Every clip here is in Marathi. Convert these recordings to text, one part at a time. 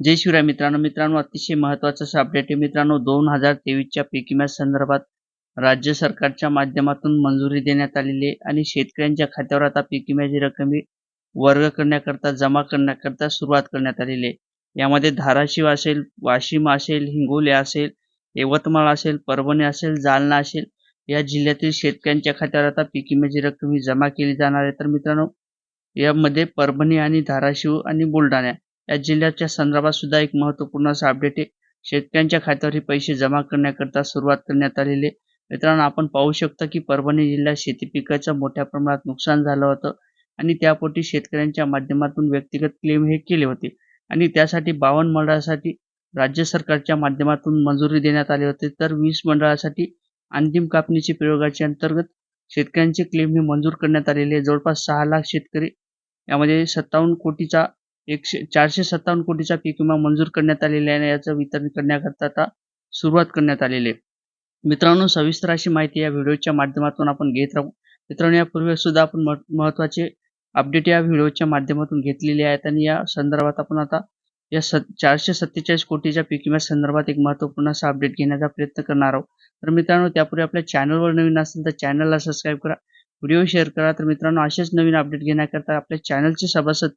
जय शिवराय मित्रांनो. मित्रांनो अतिशय महत्त्वाचा असं अपडेट आहे. मित्रांनो दोन हजार तेवीसच्या पीक विम्या संदर्भात राज्य सरकारच्या माध्यमातून मंजुरी देण्यात आलेली आहे आणि शेतकऱ्यांच्या खात्यावर आता पीक विम्याची रक्कम वर्ग करण्याकरता जमा करण्याकरता सुरुवात करण्यात आलेली आहे. यामध्ये धाराशिव असेल वाशिम असेल हिंगोली असेल यवतमाळ असेल परभणी असेल जालना असेल या जिल्ह्यातील शेतकऱ्यांच्या खात्यावर आता पीक विम्याची रक्कम ही जमा केली जाणार आहे. तर मित्रांनो यामध्ये परभणी आणि धाराशिव आणि बुलढाणा या जिल्ह्याच्या संदर्भात सुद्धा एक महत्त्वपूर्ण असं अपडेट आहे. शेतकऱ्यांच्या खात्यावर हे पैसे जमा करण्याकरता सुरुवात करण्यात आलेली आहे. मित्रांनो आपण पाहू शकता की परभणी जिल्ह्यात शेती पिकाचं मोठ्या प्रमाणात नुकसान झालं होतं आणि त्यापोटी शेतकऱ्यांच्या माध्यमातून व्यक्तिगत क्लेम हे केले होते. आणि त्यासाठी बावन्न मंडळासाठी राज्य सरकारच्या माध्यमातून मंजुरी देण्यात आली होती. तर वीस मंडळासाठी अंतिम कापणीचे प्रयोगाच्या अंतर्गत शेतकऱ्यांचे क्लेम हे मंजूर करण्यात आलेले जवळपास सहा लाख शेतकरी यामध्ये सत्तावन्न कोटीचा एकशे चारशे सत्तावन्न कोटीचा पीक विमा मंजूर करण्यात आलेला आहे आणि याचं वितरण करण्याकरता आता सुरुवात करण्यात आलेली आहे. मित्रांनो सविस्तर अशी माहिती या व्हिडिओच्या माध्यमातून आपण घेत राहू. मित्रांनो यापूर्वी सुद्धा आपण महत्त्वाचे अपडेट या व्हिडिओच्या माध्यमातून घेतलेले आहेत आणि या संदर्भात आपण आता या स चारशे सत्तेचाळीस कोटीच्या पीक विम्या संदर्भात एक महत्त्वपूर्ण असा अपडेट घेण्याचा प्रयत्न करणार आहोत. तर मित्रांनो त्यापूर्वी आपल्या चॅनलवर नवीन असेल तर चॅनलला सबस्क्राईब करा. व्हिडिओ शेअर करा. तर मित्रांनो असेच नवीन अपडेट घेण्याकरता आपल्या चॅनलचे सभासद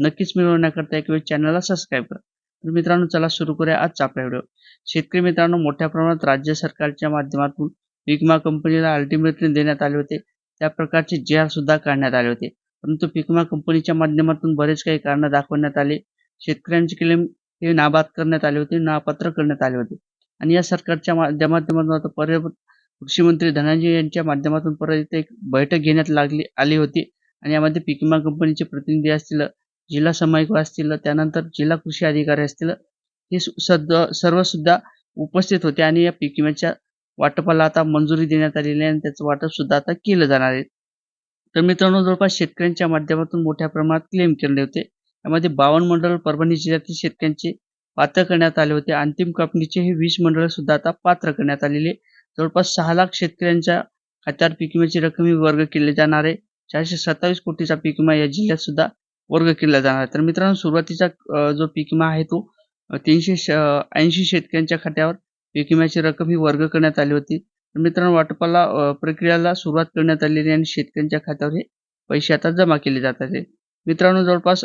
नक्कीच मिळवण्याकरता एक वेळ चॅनलला सबस्क्राईब करा. तर मित्रांनो चला सुरू करूया आजचा आपला व्हिडिओ शेतकरी मित्रांनो मोठ्या प्रमाणात राज्य सरकारच्या माध्यमातून पिकमा विमा कंपनीला अल्टिमेटली देण्यात आले होते. त्या प्रकारचे जे आर सुद्धा काढण्यात आले होते. परंतु पिकमा विमा कंपनीच्या माध्यमातून बरेच काही कारणं दाखवण्यात आले. शेतकऱ्यांचे क्लेम हे नाबाद करण्यात आले होते नापात्र करण्यात आले होते. आणि या सरकारच्या माध्यमातून आता परत कृषी मंत्री धनंजय यांच्या माध्यमातून परत एक बैठक घेण्यात लागली आली होती. आणि यामध्ये पीक विमा कंपनीचे प्रतिनिधी असतील जिल्हा समायिक असतील त्यानंतर जिल्हा कृषी अधिकारी असतील हे सद सर्व सुद्धा उपस्थित होते आणि या पीक विम्याच्या वाटपाला आता मंजुरी देण्यात आलेली आहे आणि त्याचं वाटप सुद्धा आता केलं जाणार आहे. तर मित्रांनो जवळपास शेतकऱ्यांच्या माध्यमातून मोठ्या प्रमाणात क्लेम केले होते. यामध्ये बावन्न मंडळ परभणी जिल्ह्यातील शेतकऱ्यांचे पात्र करण्यात आले होते. अंतिम कापणीचे हे वीस मंडळ सुद्धा आता पात्र करण्यात आलेले. जवळपास सहा लाख शेतकऱ्यांच्या खात्यावर पीक विम्याची रक्कम ही वर्ग केली जाणार आहे. चारशे सत्तावीस कोटीचा पीक विमा या जिल्ह्यात सुद्धा वर्ग केला जाणार. तर मित्रांनो सुरुवातीचा जो पीक विमा आहे तो तीनशे ऐंशी शेतकऱ्यांच्या खात्यावर पीक विम्याची रक्कम ही वर्ग करण्यात आली होती. तर मित्रांनो वाटपाला प्रक्रियाला सुरुवात करण्यात आलेली आणि शेतकऱ्यांच्या खात्यावर हे पैसे आता जमा केले जात आहेत. मित्रांनो जवळपास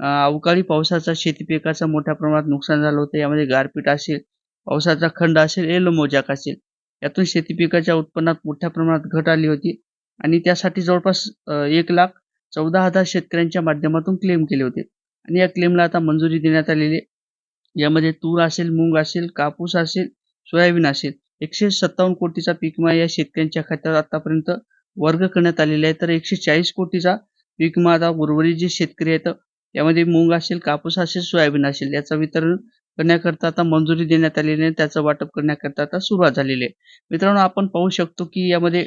अवकाळी पावसाचा शेती पिकाचं मोठ्या प्रमाणात नुकसान झालं होतं. यामध्ये गारपीट असेल पावसाचा खंड असेल एलो मोजाक असेल यातून शेती पिकाच्या उत्पन्नात मोठ्या प्रमाणात घट आली होती. आणि त्यासाठी जवळपास एक लाख चौदा हजार शेतकऱ्यांच्या माध्यमातून क्लेम केले होते. आणि या क्लेमला आता मंजुरी देण्यात आलेली आहे. यामध्ये तूर असेल मूग असेल कापूस असेल सोयाबीन असेल एकशे सत्तावन्न कोटीचा पीक विमा या शेतकऱ्यांच्या खात्यावर आतापर्यंत वर्ग करण्यात आलेला आहे. तर एकशे चाळीस कोटीचा पीक विमा आता उर्वरित जे शेतकरी आहेत यामध्ये मूग असेल कापूस असेल सोयाबीन असेल याचं वितरण करण्याकरता आता मंजुरी देण्यात आलेली आहे. त्याचं वाटप करण्याकरता आता सुरुवात झालेली आहे. मित्रांनो आपण पाहू शकतो की यामध्ये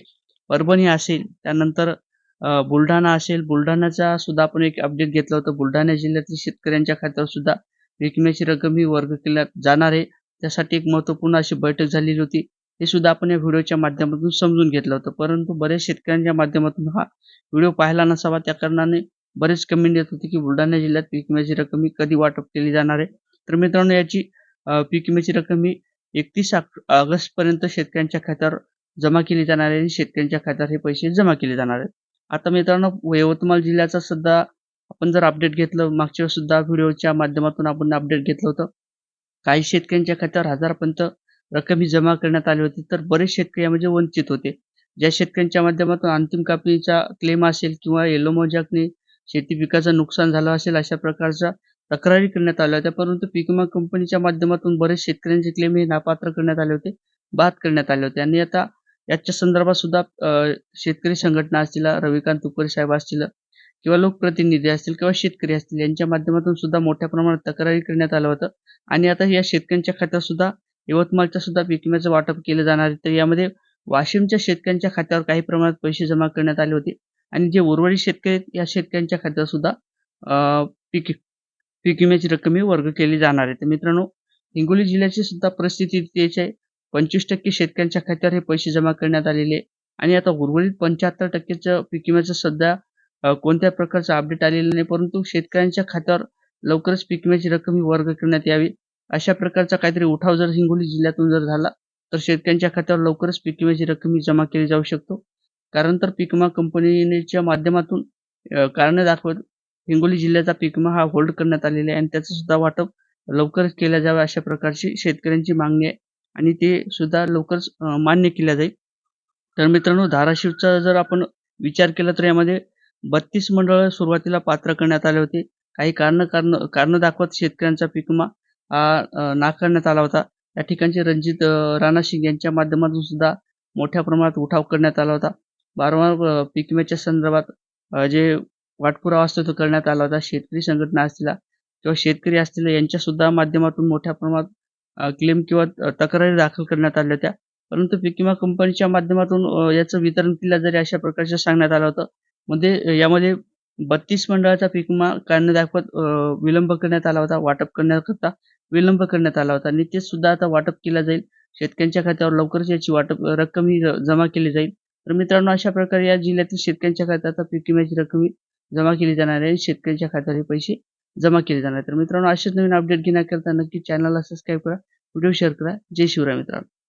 परभणी असेल त्यानंतर बुलढाणा असेल बुलढाण्याचा सुद्धा आपण एक अपडेट घेतलं होतं. बुलढाणा जिल्ह्यातील शेतकऱ्यांच्या खात्यावर सुद्धा विकण्याची रक्कम ही वर्ग केल्या जाणार आहे. त्यासाठी एक महत्त्वपूर्ण अशी बैठक झालेली होती. हे सुद्धा आपण या व्हिडिओच्या माध्यमातून समजून घेतलं होतं. परंतु बऱ्याच शेतकऱ्यांच्या माध्यमातून हा व्हिडिओ पाहायला नसावा. त्या कारणाने बरेच कमेंट येत होते की बुलढाणा जिल्ह्यात पीक विम्याची रक्कम ही कधी वाटप केली जाणार आहे? तर मित्रांनो याची पीक विम्याची रक्कम ही एकतीस ऑगस्ट पर्यंत शेतकऱ्यांच्या खात्यावर जमा केली जाणार आहे आणि शेतकऱ्यांच्या खात्यावर हे पैसे जमा केले जाणार आहेत. आता मित्रांनो यवतमाळ जिल्ह्याचा सुद्धा आपण जर अपडेट घेतलं मागच्या सुद्धा व्हिडिओच्या माध्यमातून आपण अपडेट घेतलं होतं. काही शेतकऱ्यांच्या खात्यावर हजारपर्यंत रक्कम ही जमा करण्यात आली होती तर बरेच शेतकरी यामध्ये वंचित होते. ज्या शेतकऱ्यांच्या माध्यमातून अंतिम कापणीचा क्लेम असेल किंवा येलो मोजाकने शेती पिकाचं नुकसान झालं असेल अशा प्रकारच्या तक्रारी करण्यात आल्या होत्या. परंतु पीक विमा कंपनीच्या माध्यमातून बरेच शेतकऱ्यांचे क्लेम हे नापात्र करण्यात आले होते बाद करण्यात आले होते. आणि आता याच्या संदर्भात सुद्धा शेतकरी संघटना असतील रविकांत तुपरे साहेब असतील किंवा लोकप्रतिनिधी असतील किंवा शेतकरी असतील यांच्या माध्यमातून सुद्धा मोठ्या प्रमाणात तक्रारी करण्यात आलं होतं. आणि आता या शेतकऱ्यांच्या खात्यात सुद्धा यवतमाळच्या सुद्धा पीक विम्याचं वाटप केलं जाणार आहे. तर यामध्ये वाशिमच्या शेतकऱ्यांच्या खात्यावर काही प्रमाणात पैसे जमा करण्यात आले होते. आणि जे उर्वरित शेतकरी या शेतकऱ्यांच्या खात्यावर सुद्धा पीक पीक विम्याची रक्कम ही वर्ग केली जाणार आहे. तर मित्रांनो हिंगोली जिल्ह्याची सुद्धा परिस्थिती तेच आहे. पंचवीस टक्के शेतकऱ्यांच्या खात्यावर हे पैसे जमा करण्यात आलेले आणि आता उर्वरित पंच्याहत्तर टक्केचं पीक विम्याचं सध्या कोणत्या प्रकारचं अपडेट आलेलं नाही परंतु शेतकऱ्यांच्या खात्यावर लवकरच पीक विम्याची रक्कम ही वर्ग करण्यात यावी. अशा प्रकारचा काहीतरी उठाव जर हिंगोली जिल्ह्यातून जर झाला तर शेतकऱ्यांच्या खात्यावर लवकरच पीक विम्याची रक्कम ही जमा केली जाऊ शकतो. कारण तर पीक विमा कंपनीच्या माध्यमातून कारण दाखवत हिंगोली जिल्ह्याचा पीक विमा हा होल्ड करण्यात आलेला आहे. आणि त्याचं सुद्धा वाटप लवकरच केल्या जावे अशा प्रकारची शेतकऱ्यांची मागणी आहे. आणि ते सुद्धा लवकरच मान्य केल्या जाईल. तर मित्रांनो धाराशिवचा जर आपण विचार केला तर यामध्ये बत्तीस मंडळ सुरुवातीला पात्र करण्यात आले होते. काही कारण कारण कारण दाखवत शेतकऱ्यांचा पीक विमा हा नाकारण्यात आला होता. या ठिकाणचे रणजित राणा सिंग यांच्या माध्यमातून सुद्धा मोठ्या प्रमाणात उठाव करण्यात आला होता. वारंवार पीक विम्याच्या संदर्भात जे वाटपुरावा असतो तो करण्यात आला होता. शेतकरी संघटना असतील किंवा शेतकरी असतील यांच्या सुद्धा माध्यमातून मोठ्या प्रमाणात क्लेम किंवा तक्रारी दाखल करण्यात आल्या होत्या. परंतु पीक विमा कंपनीच्या माध्यमातून याचं वितरण केलं जरी अशा प्रकारचं सांगण्यात आलं होतं मध्ये यामध्ये बत्तीस मंडळाचा पीक विमा काढणं दाखवत विलंब करण्यात आला होता वाटप करण्याकरता विलंब करण्यात आला होता. आणि ते सुद्धा आता वाटप केला जाईल. शेतकऱ्यांच्या खात्यावर लवकरच याची वाटप रक्कम ही जमा केली जाईल. तर मित्रांनो अशा प्रकारे या जिल्ह्यातील शेतकऱ्यांच्या खात्यात आता पीक विम्याची रक्कम जमा केली जाणार आहे. शेतकऱ्यांच्या खात्यावर हे पैसे जमा केले जाणार. तर मित्रांनो असेच नवीन अपडेट घेण्याकरता नक्की चॅनलला सबस्क्राईब करा. व्हिडिओ शेअर करा. जय शिवराय मित्रांनो.